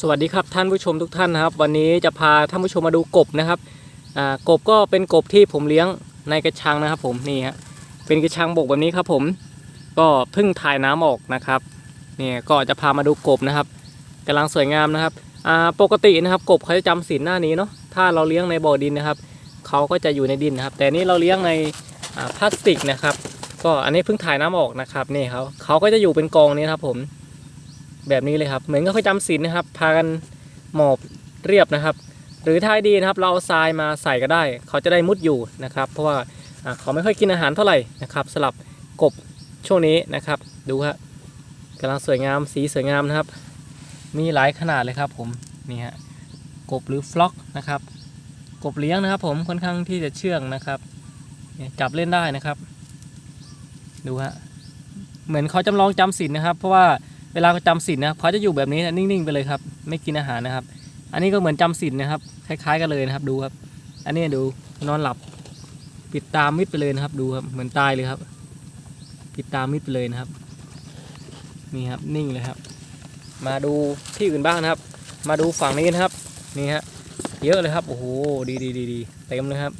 สวัสดีครับท่านผู้ชมทุกท่านนะครับ วันนี้จะพาท่านผู้ชมมาดูกบนะครับกบก็เป็นกบที่ผมเลี้ยงในกระชังนะครับ ผมนี่ฮะเป็นกระชังบกแบบนี้ครับ ผมก็เพิ่งถ่ายน้ำออกนะครับเนี่ยก็จะพามาดูกบนะครับกำลังสวยงามนะครับปกตินะครับ กบเขาจะจำศีลหน้านี้เนาะถ้าเราเลี้ยงในบ่อดินนะครับเขาก็จะอยู่ในดินนะครับ แต่นี่เราเลี้ยงในพลาสติกนะครับ ก็อันนี้เพิ่งถ่ายน้ำออกนะครับนี่เขาเขาก็จะอยู่เป็นกองนี้ครับผม แบบนี้เลยครับ เหมือนกับเขาจำศีลนะครับ พากันหมอบเรียบนะครับ หรือท้ายดีนะครับ เราเอาทรายมาใส่ก็ได้ เขาจะได้มุดอยู่นะครับ เพราะว่าเขาไม่ค่อยกินอาหารเท่าไหร่นะครับสลับกบช่วงนี้นะครับ ดูฮะกำลังสวยงามสีสวยงามนะครับ มีหลายขนาดเลยครับผมนี่ฮะกบหรือฟล็อกนะครับ กบเลี้ยงนะครับ ผมค่อนข้างที่จะเชื่องนะครับจับเล่นได้นะครับ ดูฮะเหมือนเขาจำลองจำศีลนะครับ เพราะว่า เวลาเขาจำศีลนะครับเขาจะอยู่แบบนี้นะนิ่งๆไปเลยครับ ไม่กินอาหารนะครับ อันนี้ก็เหมือนจำศีลนะครับ คล้ายๆกันเลยนะครับ ดูครับ อันนี้ดูนอนหลับ ปิดตามิดไปเลยนะครับ ดูครับเหมือนตายเลยครับ ปิดตามิดไปเลยนะครับ นี่ครับนิ่งเลยครับ มาดูที่อื่นบ้างนะครับ มาดูฝั่งนี้นะครับ นี่ฮะเยอะเลยครับโอ้โหดีดีดีดีเต็มเลยครับ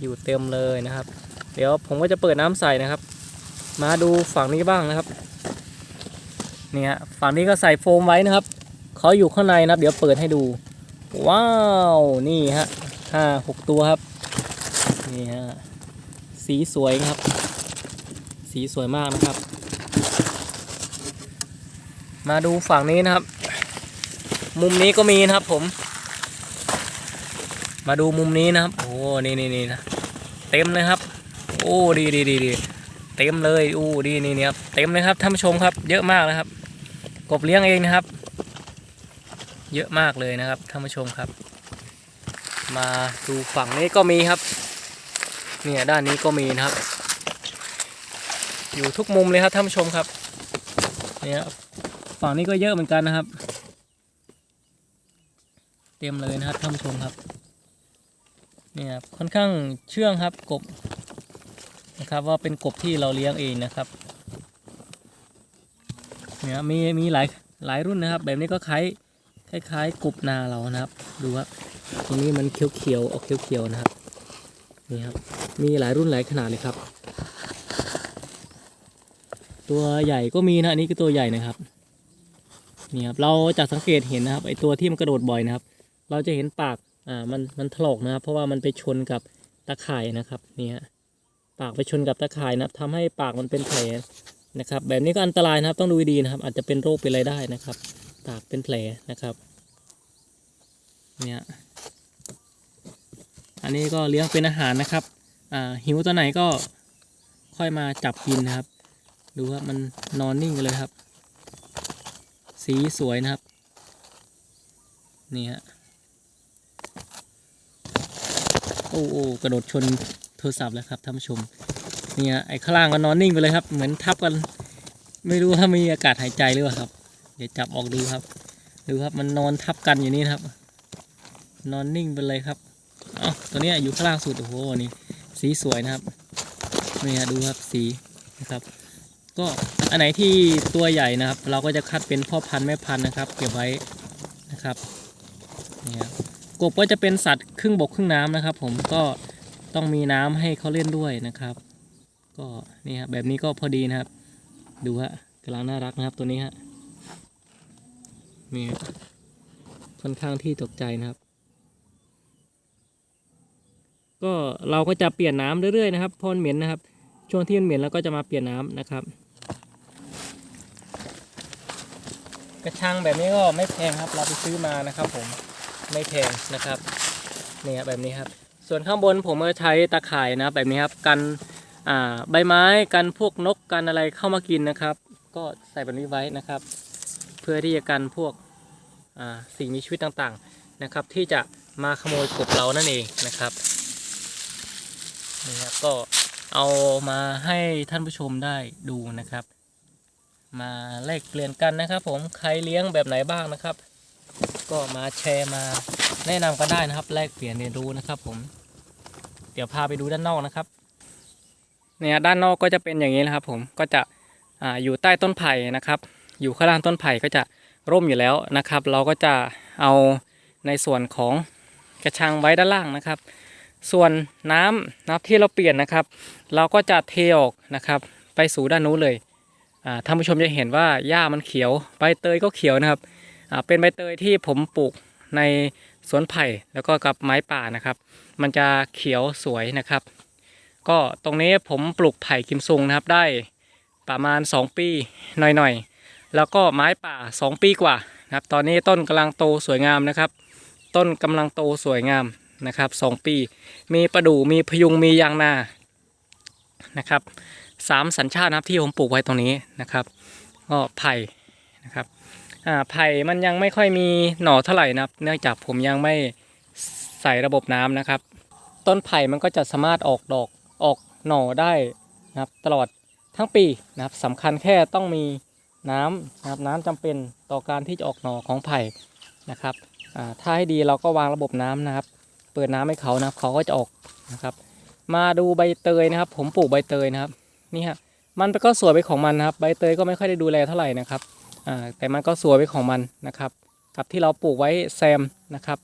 อยู่เต็มเลยนะครับ เดี๋ยวผมก็จะเปิดน้ำใส่นะครับ มาดูฝั่งนี้บ้างนะครับ นี่ยฝั่งนี้ก็ใส่โฟมไว้นะครับเขาอยู่ข้างในนะครับ เดี๋ยวเปิดให้ดู ว้าวนี่ฮะห้าหกตัวครับนี่ฮะสีสวยครับ สีสวยมากนะครับ มาดูฝั่งนี้นะครับ มุมนี้ก็มีนะครับผม มาดูมุมนี้นะครับ โอ้นี่นี่นี่นะเต็มเลยครับ โอ้ดีดีดีดีเต็มเลยอู้ดีนี่นี่ครับเต็มเลยครับท่านผู้ชมครับ เยอะมากนะครับ กบเลี้ยงเองนะครับ เยอะมากเลยนะครับท่านผู้ชมครับ มาดูฝั่งนี้ก็มีครับ เนี่ยด้านนี้ก็มีนะครับ อยู่ทุกมุมเลยครับท่านผู้ชมครับเนี่ยฝั่งนี้ก็เยอะเหมือนกันนะครับ เต็มเลยนะครับท่านผู้ชมครับเนี่ยค่อนข้างเชื่องครับกบนะครับว่าเป็นกบที่เราเลี้ยงเองนะครับ เนี่ยมีมีหลายหลายรุ่นนะครับ แบบนี้ก็คล้ายคล้ายๆกบนาเรานะครับ ดูว่าตรงนี้มันเขียวๆออกเขียวๆนะครับนี่ครับ มีหลายรุ่นหลายขนาดเลยครับ ตัวใหญ่ก็มีนะอันนี้ก็ตัวใหญ่นะครับนี่ครับเราจะสังเกตเห็นนะครับไอตัวที่มันกระโดดบ่อยนะครับ เราจะเห็นปากอ่ามันมันถลอกนะครับ เพราะว่ามันไปชนกับตะข่ายนะครับนี่ฮะปากไปชนกับตะข่ายนะครับทำให้ปากมันเป็นแผล นะครับ แบบนี้ก็อันตรายนะครับ ต้องดูดีๆนะครับ อาจจะเป็นโรคเป็นอะไรได้นะครับปากเป็นแผลนะครับ เนี่ย อันนี้ก็เลี้ยงเป็นอาหารนะครับ อ่าหิวตัวไหนก็ค่อยมาจับกินนะครับ ดูว่ามันนอนนิ่งกันเลยครับ สีสวยนะครับ นี่ฮะ โอ้โอ้กระโดดชนโทรศัพท์แล้วครับท่านผู้ชม เนี่ยไอ้ข้างล่างก็นอนนิ่งไปเลยครับ เหมือนทับกัน ไม่รู้ว่ามีอากาศหายใจหรือเปล่าครับ เดี๋ยวจับออกดูครับ ดูครับมันนอนทับกันอยู่นี่ครับ นอนนิ่งไปเลยครับอ๋อตัวเนี้ยอยู่ข้างล่างสุดโอ้โหนี่สีสวยนะครับนี่ฮะดูครับสีนะครับ ก็อันไหนที่ตัวใหญ่นะครับ เราก็จะคัดเป็นพ่อพันธุ์แม่พันธุ์นะครับ เก็บไว้นะครับนี่ครับกบก็จะเป็นสัตว์ครึ่งบกครึ่งน้ำนะครับ ผมก็ต้องมีน้ำให้เขาเล่นด้วยนะครับ ก็นี่ฮะแบบนี้ก็พอดีนะครับ ดูฮะกำลังน่ารักนะครับตัวนี้ฮะนี่ค่อนข้างที่ตกใจนะครับ ก็เราก็จะเปลี่ยนน้ำเรื่อยๆนะครับพราะมันเหม็นนะครับ ช่วงที่มันเหม็นเราก็จะมาเปลี่ยนน้ำนะครับ กระชังแบบนี้ก็ไม่แพงครับ เราไปซื้อมานะครับ ผมไม่แพงนะครับเนี่ยแบบนี้ครับ ส่วนข้างบนผมก็ใช้ตะข่ายนะแบบนี้ครับกัน ใบไม้กันพวกนกกันอะไรเข้ามากินนะครับ ก็ใส่แบบนี้ไว้นะครับ เพื่อที่จะกันพวกสิ่งมีชีวิตต่างๆนะครับ ที่จะมาขโมยกบเรานั่นเองนะครับนี่ครับก็เอามาให้ท่านผู้ชมได้ดูนะครับ มาแลกเปลี่ยนกันนะครับ ผมใครเลี้ยงแบบไหนบ้างนะครับ ก็มาแชร์มาแนะนำกันได้นะครับ แลกเปลี่ยนเรียนรู้นะครับ ผม เดี๋ยวพาไปดูด้านนอกนะครับ เนี่ยด้านนอกก็จะเป็นอย่างนี้นะครับ ผมก็จะออยู่ใต้ต้นไผ่นะครับ อยู่ข้างล่างต้นไผ่ก็จะร่มอยู่แล้วนะครับ เราก็จะเอาในส่วนของกระชังไว้ด้านล่างนะครับ ส่วนน้ำนะครับที่เราเปลี่ยนนะครับ เราก็จะเทออกนะครับ ไปสู่ด้านนู้นเลยท่านผู้ชมจะเห็นว่าหญ้ามันเขียวใบเตยก็เขียวนะครับเป็นใบเตยที่ผมปลูกในสวนไผ่แล้วก็กับไม้ป่านะครับ มันจะเขียวสวยนะครับ ก็ตรงนี้ผมปลูกไผ่กิมซุงนะครับได้ประมาณ 2 ปีหน่อยๆ แล้วก็ไม้ป่า 2 ปีกว่านะครับ ตอนนี้ต้นกำลังโตสวยงามนะครับ ต้นกำลังโตสวยงามนะครับ 2 ปี มีประดู่มีพยุงมียางนานะครับสามสัญชาตินะครับที่ผมปลูกไว้ตรงนี้นะครับก็ไผ่นะครับไผ่มันยังไม่ค่อยมีหน่อเท่าไหร่นะครับ เนื่องจากผมยังไม่ใส่ระบบน้ำนะครับ ต้นไผ่มันก็จะสามารถออกดอก หน่อได้นะครับตลอดทั้งปีนะครับสำคัญแค่ต้องมีน้ำนะครับน้ำจำเป็นต่อการที่จะออกหน่อของไผ่นะครับถ้าให้ดีเราก็วางระบบน้ำนะครับ เปิดน้ำให้เขานะครับเขาก็จะออกนะครับ มาดูใบเตยนะครับ ผมปลูกใบเตยนะครับนี่ฮะมันก็สวยไปของมันนะครับ ใบเตยก็ไม่ค่อยได้ดูแลเท่าไหร่นะครับแต่มันก็สวยไปของมันนะครับ กับที่เราปลูกไว้แซมนะครับ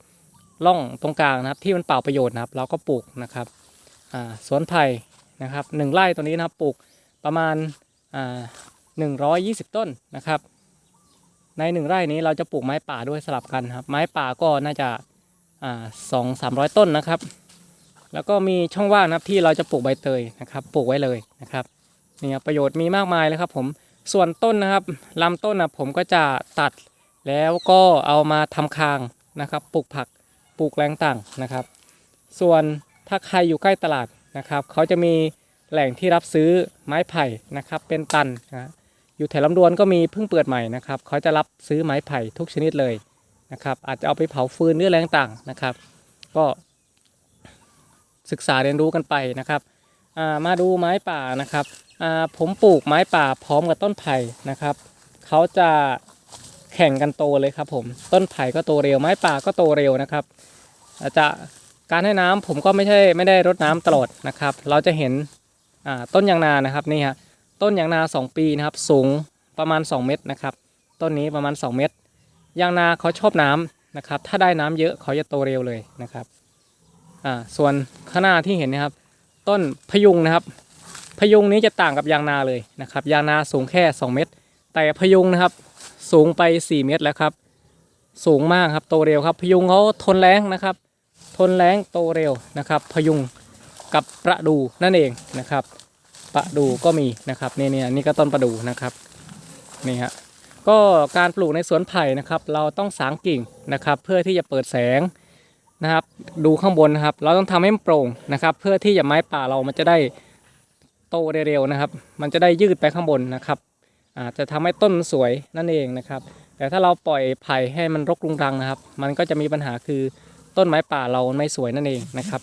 ร่องตรงกลางนะครับที่มันเปล่าประโยชน์นะครับ เราก็ปลูกนะครับสวนไผ่ นะครับหนึ่งไร่ตัวนี้นะครับปลูกประมาณหนึ่งร้อยยี่สิบต้นนะครับ ในหนึ่งไร่นี้เราจะปลูกไม้ป่าด้วยสลับกันครับ ไม้ป่าก็น่าจะสองสามร้อยต้นนะครับ แล้วก็มีช่องว่างนะครับที่เราจะปลูกใบเตยนะครับ ปลูกไว้เลยนะครับนี่ครับประโยชน์มีมากมายเลยครับผมส่วนต้นนะครับลำต้นนะผมก็จะตัดแล้วก็เอามาทำคางนะครับ ปลูกผักปลูกแรงต่างนะครับ ส่วนถ้าใครอยู่ใกล้ตลาด นะครับเขาจะมีแหล่งที่รับซื้อไม้ไผ่นะครับเป็นตันนะอยู่แถวลำดวนก็มีเพิ่งเปิดใหม่นะครับเขาจะรับซื้อไม้ไผ่ทุกชนิดเลยนะครับอาจจะเอาไปเผาฟืนหรือแรงต่างนะครับ ก็ศึกษาเรียนรู้กันไปนะครับามาดูไม้ป่านะครับผมปลูกไม้ป่าพร้อมกับต้นไผ่นะครับเขาจะแข่งกันโตเลยครับผมต้นไผ่ก็โตเร็วไม้ป่าก็โตเร็วนะครับจะ การให้น้ำผมก็ไม่ใช่ไม่ได้รดน้ำตลอดนะครับ เราจะเห็นต้นยางนานะครับนี่ฮะต้นยางนา 2 ปีนะครับ สูงประมาณ 2 เมตรนะครับ ต้นนี้ประมาณ 2 เมตรยางนาเขาชอบน้ำนะครับ ถ้าได้น้ำเยอะเขาจะโตเร็วเลยนะครับอ่าส่วนข้างหน้าที่เห็นนะครับ ต้นพยุงนะครับ พยุงนี้จะต่างกับยางนาเลยนะครับ ยางนาสูงแค่ 2 เมตร แต่พยุงนะครับสูงไป 4 เมตรแล้วครับ สูงมากครับโตเร็วครับ พยุงเขาทนแรงนะครับ ทนแรงโตเร็วนะครับ พยุงกับประดูนั่นเองนะครับประดูก็มีนะครับนี่เนี่ยนี่ก็ต้นประดูนะครับนี่ฮะก็การปลูกในสวนไผ่นะครับ เราต้องสางกิ่งนะครับ เพื่อที่จะเปิดแสงนะครับ ดูข้างบนนะครับ เราต้องทำให้มันโปร่งนะครับ เพื่อที่จะไม้ป่าเรามันจะได้โตเร็วๆนะครับ มันจะได้ยืดไปข้างบนนะครับอาจจะทำให้ต้นมันสวยนั่นเองนะครับ แต่ถ้าเราปล่อยไผ่ให้มันรกรุงรังนะครับ มันก็จะมีปัญหาคือ ต้นไม้ป่าเราไม่สวยนั่นเองนะครับ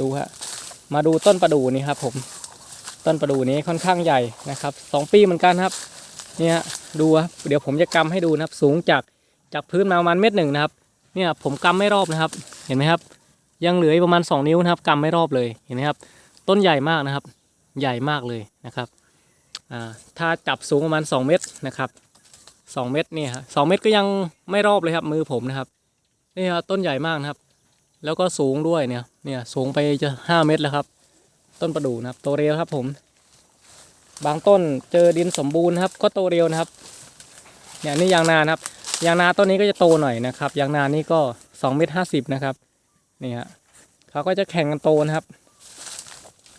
ดูฮะมาดูต้นประดู่นี่ครับ ผม ต้นประดู่นี้ค่อนข้างใหญ่นะครับสองปีเหมือนกันครับ เนี่ยดูครับเดี๋ยวผมจะกำให้ดูนะครับ สูงจากจากพื้นมาประมาณเมตรหนึ่งนะครับ เนี่ยผมกำไม่รอบนะครับ เห็นไหมครับ ยังเหลือประมาณ 2 นิ้วนะครับกำไม่รอบเลยเห็นไหมครับ ต้นใหญ่มากนะครับ ใหญ่มากเลยนะครับถ้าจับสูงประมาณ 2 เมตรนะครับ 2เมตรเนี่ยฮะสองเมตรก็ยังไม่รอบเลยครับมือผมนะครับนี่ครับต้นใหญ่มากนะครับ แล้วก็สูงด้วยเนี่ยเนี่ยสูงไปจะ5เมตรแล้วครับ ต้นประดู่นะครับโตเร็วครับผม บางต้นเจอดินสมบูรณ์ครับ ก็โตเร็วนะครับเนี่ยนี่ยางนานะครับยางนาต้นนี้ก็จะโตหน่อยนะครับยางนานี่ก็2เมตรห้าสิบนะครับนี่ฮะเขาก็จะแข่งกันโตนะครับ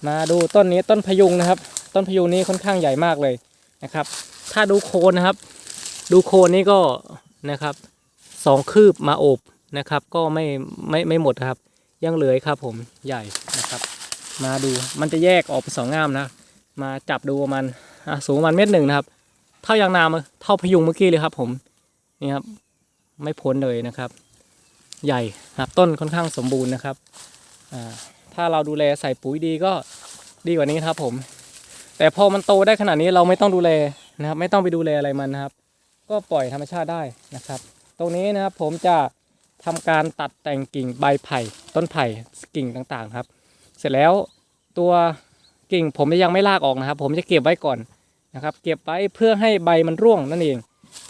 มาดูต้นนี้ต้นพยุงนะครับ ต้นพยุงนี้ค่อนข้างใหญ่มากเลยนะครับ ถ้าดูโคนนะครับ ดูโคนนี้ก็นะครับสองคืบมาโอบนะครับ ก็ไม่ไม่ไม่หมดครับ ยังเหลือครับผมใหญ่นะครับ มาดูมันจะแยกออกเป็นสองง่ามนะ มาจับดูมาณอะสูงมาณเมตรหนึ่งนะครับ เท่ายางนาเท่าพยุงเมื่อกี้เลยครับ ผมนี่ครับไม่พ้นเลยนะครับ ใหญ่ครับต้นค่อนข้างสมบูรณ์นะครับอ่าถ้าเราดูแลใส่ปุ๋ยดีก็ดีกว่านี้ครับผม แต่พอมันโตได้ขนาดนี้เราไม่ต้องดูแลนะครับ ไม่ต้องไปดูแลอะไรมันนะครับ ก็ปล่อยธรรมชาติได้นะครับ ตรงนี้นะครับผมจะทำการตัดแต่งกิ่งใบไผ่ต้นไผ่กิ่งต่างๆครับ เสร็จแล้วตัวกิ่งผมยังไม่ลากออกนะครับ ผมจะเก็บไว้ก่อนนะครับ เก็บไว้เพื่อให้ใบมันร่วงนั่นเอง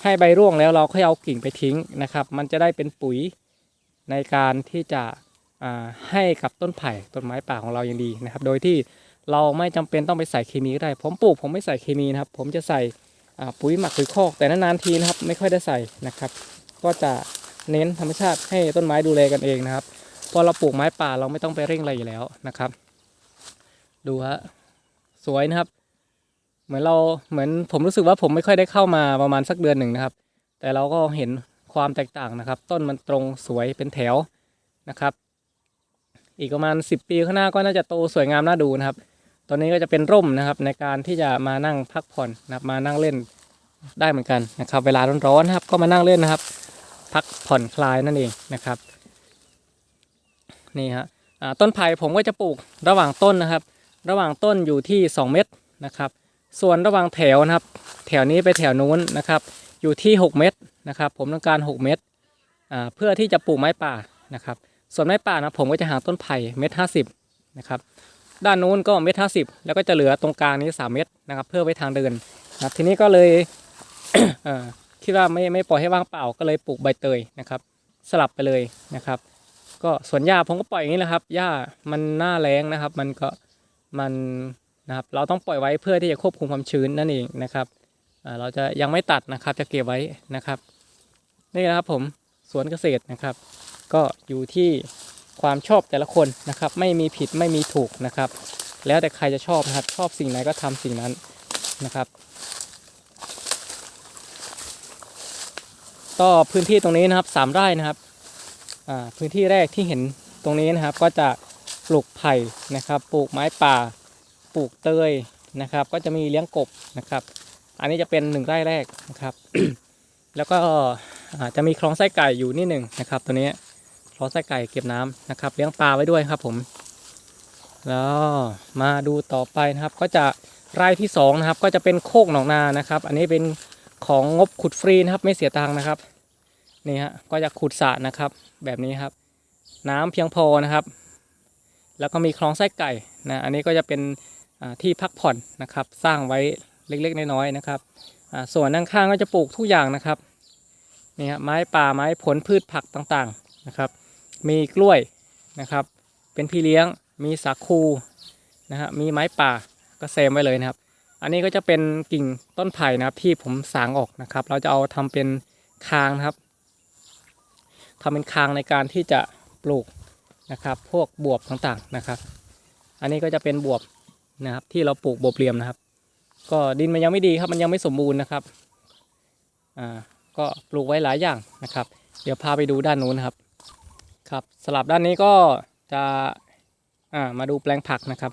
ให้ใบร่วงแล้วเราค่อยเอากิ่งไปทิ้งนะครับ มันจะได้เป็นปุ๋ยในการที่จะให้กับต้นไผ่ต้นไม้ป่าของเราอย่างดีนะครับ โดยที่เราไม่จำเป็นต้องไปใส่เคมีก็ได้ ผมปลูกผมไม่ใส่เคมีนะครับ ผมจะใส่ ปุ๋ยหมักหรือคอกแต่นานๆทีนะครับไม่ค่อยได้ใส่นะครับ ก็จะเน้นธรรมชาติให้ต้นไม้ดูแลกันเองนะครับพอเราปลูกไม้ป่าเราไม่ต้องไปเร่งอะไรอยู่แล้วนะครับ ดูฮะสวยนะครับ เหมือนเราเหมือนผมรู้สึกว่าผมไม่ค่อยได้เข้ามาประมาณสักเดือนหนึ่งนะครับ แต่เราก็เห็นความแตกต่างนะครับ ต้นมันตรงสวยเป็นแถวนะครับ อีกประมาณ 10 ปีข้างหน้าก็น่าจะโตสวยงามน่าดูนะครับ ตอนนี้ก็จะเป็นร่มนะครับในการที่จะมานั่งพักผ่อนนะครับมานั่งเล่นได้เหมือนกันนะครับ เวลาร้อนๆนะครับก็มานั่งเล่นนะครับ พักผ่อนคลายนั่นเองนะครับนี่ฮะต้นไผ่ผมก็จะปลูกระหว่างต้นนะครับ ระหว่างต้นอยู่ที่ 2 เมตรนะครับ ส่วนระหว่างแถวนะครับ แถวนี้ไปแถวนู้นนะครับ อยู่ที่ 6 เมตรนะครับ ผมต้องการ 6 เมตรเพื่อที่จะปลูกไม้ป่านะครับ ส่วนไม้ป่านะผมก็จะหาต้นไผ่เมตรห้าสิบนะครับ ด้านนู้นก็เมตรห้าสิบแล้วก็จะเหลือตรงกลางนี้3เมตรนะครับ เพื่อไว้ทางเดินนะครับทีนี้ก็เลยคิดว่าไม่ไม่ปล่อยให้ว่างเปล่าก็เลยปลูกใบเตยนะครับ สลับไปเลยนะครับ ก็สวนหญ้าผมก็ปล่อยอย่างนี้แหละครับหญ้ามันหน้าแรงนะครับ มันก็มันนะครับเราต้องปล่อยไว้เพื่อที่จะควบคุมความชื้นนั่นเองนะครับเราจะยังไม่ตัดนะครับจะเก็บไว้นะครับ นี่นะครับผมสวนเกษตรนะครับ ก็อยู่ที่ ความชอบแต่ละคนนะครับ ไม่มีผิดไม่มีถูกนะครับ แล้วแต่ใครจะชอบนะครับชอบสิ่งไหนก็ทำสิ่งนั้นนะครับก็พื้นที่ตรงนี้นะครับสามไร่นะครับพื้นที่แรกที่เห็นตรงนี้นะครับ ก็จะปลูกไผ่นะครับ ปลูกไม้ป่า ปลูกเตยนะครับ ก็จะมีเลี้ยงกบนะครับ อันนี้จะเป็นหนึ่งไร่แรกนะครับ แล้วก็จะมีคลองไส้ไก่อยู่นิดหนึ่งนะครับ ตัวนี้ คลองไส้ไก่เก็บน้ำนะครับ เลี้ยงปลาไว้ด้วยครับผม แล้วมาดูต่อไปนะครับ ก็จะไร่ที่สองนะครับ ก็จะเป็นโคกหนองนานะครับ อันนี้เป็นของงบขุดฟรีนะครับ ไม่เสียตังค์นะครับนี่ฮะก็จะขุดสระนะครับ แบบนี้ครับ น้ำเพียงพอนะครับ แล้วก็มีคลองไส้ไก่นะอันนี้ก็จะเป็นที่พักผ่อนนะครับ สร้างไว้เล็กๆน้อยๆนะครับส่วนด้านข้างก็จะปลูกทุกอย่างนะครับนี่ฮะไม้ป่าไม้ผลพืชผักต่างๆนะครับ มีกล้วยนะครับ เป็นพี่เลี้ยงมีสาคูนะฮะมีไม้ป่าก็เซมไว้เลยนะครับ อันนี้ก็จะเป็นกิ่งต้นไผ่นะครับที่ผมสางออกนะครับ เราจะเอาทำเป็นคางนะครับทำเป็นคางในการที่จะปลูกนะครับ พวกบวบต่างๆนะครับ อันนี้ก็จะเป็นบวบนะครับ ที่เราปลูกบวบเหลี่ยมนะครับ ก็ดินมันยังไม่ดีครับมันยังไม่สมบูรณ์นะครับอ่าก็ปลูกไว้หลายอย่างนะครับ เดี๋ยวพาไปดูด้านนู้นนะครับ ครับสลับด้านนี้ก็จะอ่ามาดูแปลงผักนะครับ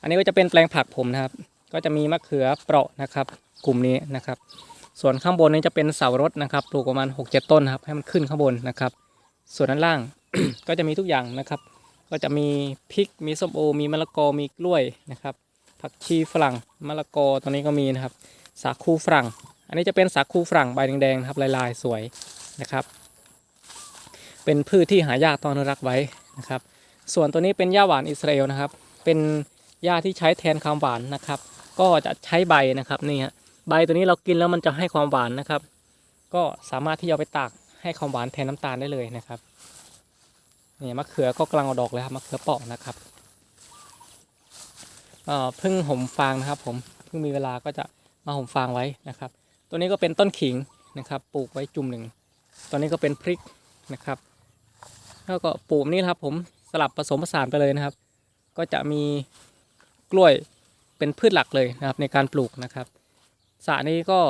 อันนี้ก็จะเป็นแปลงผักผมนะครับ ก็จะมีมะเขือเปราะนะครับ กลุ่มนี้นะครับ ส่วนข้างบนนี้จะเป็นเสารถนะครับปลูกประมาณ6-7ต้นครับให้มันขึ้นข้างบนนะครับ ส่วนด้านล่าง ก็จะมีทุกอย่างนะครับ ก็จะมีพริกมีส้มโอ มีมะละกอมีกล้วยนะครับ ผักชีฝรั่งมะละกอตรงนี้ก็มีนะครับ สาคูฝรั่ง อันนี้จะเป็นสาคูฝรั่งใบแดงๆนะครับลายๆสวยนะครับ เป็นพืชที่หายากต้องอนุรักษ์ไว้นะครับ ส่วนตัวนี้เป็นหญ้าหวานอิสราเอลนะครับ เป็นหญ้าที่ใช้แทนความหวานนะครับ ก็จะใช้ใบนะครับนี่ฮะใบตัวนี้เรากินแล้วมันจะให้ความหวานนะครับ ก็สามารถที่จะเอาไปตากให้ความหวานแทนน้ำตาลได้เลยนะครับนี่มะเขือก็กำลังเอาดอกเลยครับมะเขือเปาะนะครับเอ่อเพิ่งห่มฟางนะครับ ผมเพิ่งมีเวลาก็จะมาห่มฟางไว้นะครับ ตัวนี้ก็เป็นต้นขิงนะครับ ปลูกไว้จุ่มหนึ่งตัวนี้ก็เป็นพริกนะครับ แล้วก็ปลูกนี่นะครับผมสลับผสมผสานไปเลยนะครับ ก็จะมีกล้วยเป็นพืชหลักเลยนะครับในการปลูกนะครับสระนี้ก็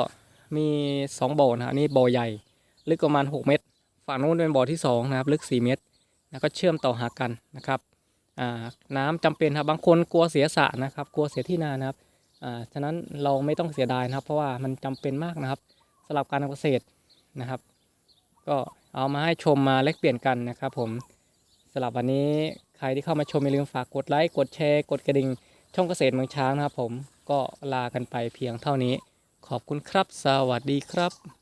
มี2บ่อนะอันนี้บ่อใหญ่ลึกประมาณ 6 เมตร ฝั่งนู้นเป็นบ่อที่2นะครับลึก 4 เมตรแล้วก็เชื่อมต่อหากันนะครับน้ำจำเป็นครับบางคนกลัวเสียสระนะครับ กลัวเสียที่นานะครับฉะนั้นเราไม่ต้องเสียดายนะครับ เพราะว่ามันจำเป็นมากนะครับสำหรับการทำเกษตรนะครับ ก็ เอามาให้ชมมาแลกเปลี่ยนกันนะครับผมสำหรับวันนี้ใครที่เข้ามาชมอย่าลืมฝากกดไลค์กดแชร์กดกระดิ่งช่องเกษตรเมืองช้างนะครับผมก็ลากันไปเพียงเท่านี้ ขอบคุณครับ สวัสดีครับ